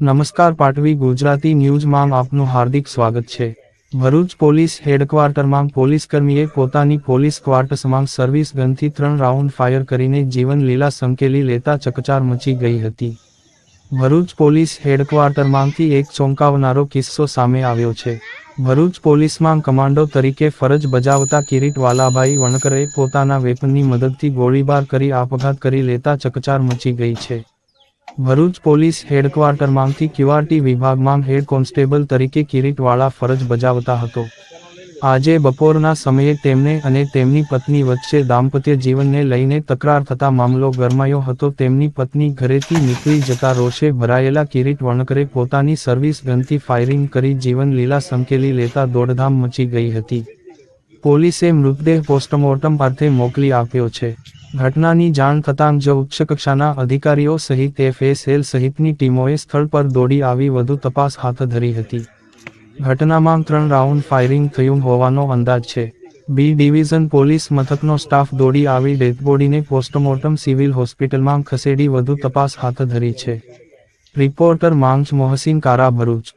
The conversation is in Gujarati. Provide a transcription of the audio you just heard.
નમસ્કાર પાટવી ગુજરાતી ન્યૂઝમાં આપનું હાર્દિક સ્વાગત છે. ભરૂચ પોલીસ હેડક્વાર્ટરમાં પોલીસકર્મીએ પોતાની પોલીસ ક્વાર્ટસમાં સર્વિસ ગનથી ત્રણ રાઉન્ડ ફાયર કરીને જીવન લીલા સંકેલી લેતા ચકચાર મચી ગઈ હતી. ભરૂચ પોલીસ હેડક્વાર્ટરમાંથી એક ચોંકાવનારો કિસ્સો સામે આવ્યો છે. ભરૂચ પોલીસમાં કમાન્ડો તરીકે ફરજ બજાવતા કિરીટ વાલાભાઈ વણકરે પોતાના વેપનની મદદથી ગોળીબાર કરી આપઘાત કરી લેતા ચકચાર મચી ગઈ છે. ભરૂચ પોલીસ હેડક્વાર્ટરમાંથી ક્યુઆરટી વિભાગમાં હેડ કોન્સ્ટેબલ તરીકે કિરીટવાળા ફરજ બજાવતા હતો. આજે બપોરના સમયે તેમને અને તેમની પત્ની વચ્ચે દાંપત્ય જીવનને લઈને તકરાર થતા મામલો ગરમાયો હતો. તેમની પત્ની ઘરેથી નીકળી જતા રોષે ભરાયેલા કિરીટ વણકરે પોતાની સર્વિસ ગનથી ફાયરિંગ કરી જીવન લીલા સંકેલી લેતા દોડધામ મચી ગઈ હતી. પોલીસે મૃતદેહ પોસ્ટમોર્ટમ અર્થે મોકલી આપ્યો છે. ઘટનાની જાણ થતાં જ ઉચ્ચ કક્ષાના અધિકારીઓ સહિત એફએસએલ સહિતની ટીમોએ સ્થળ પર દોડી આવી વધુ તપાસ હાથ ધરી હતી. ઘટનામાં ત્રણ રાઉન્ડ ફાયરિંગ થયું હોવાનો અંદાજ છે. બી ડિવિઝન પોલીસ મથકનો સ્ટાફ દોડી આવી ડેથબોડીને પોસ્ટમોર્ટમ સિવિલ હોસ્પિટલમાં ખસેડી વધુ તપાસ હાથ ધરી છે. રિપોર્ટર માંગ મોહસિન કારા ભરૂચ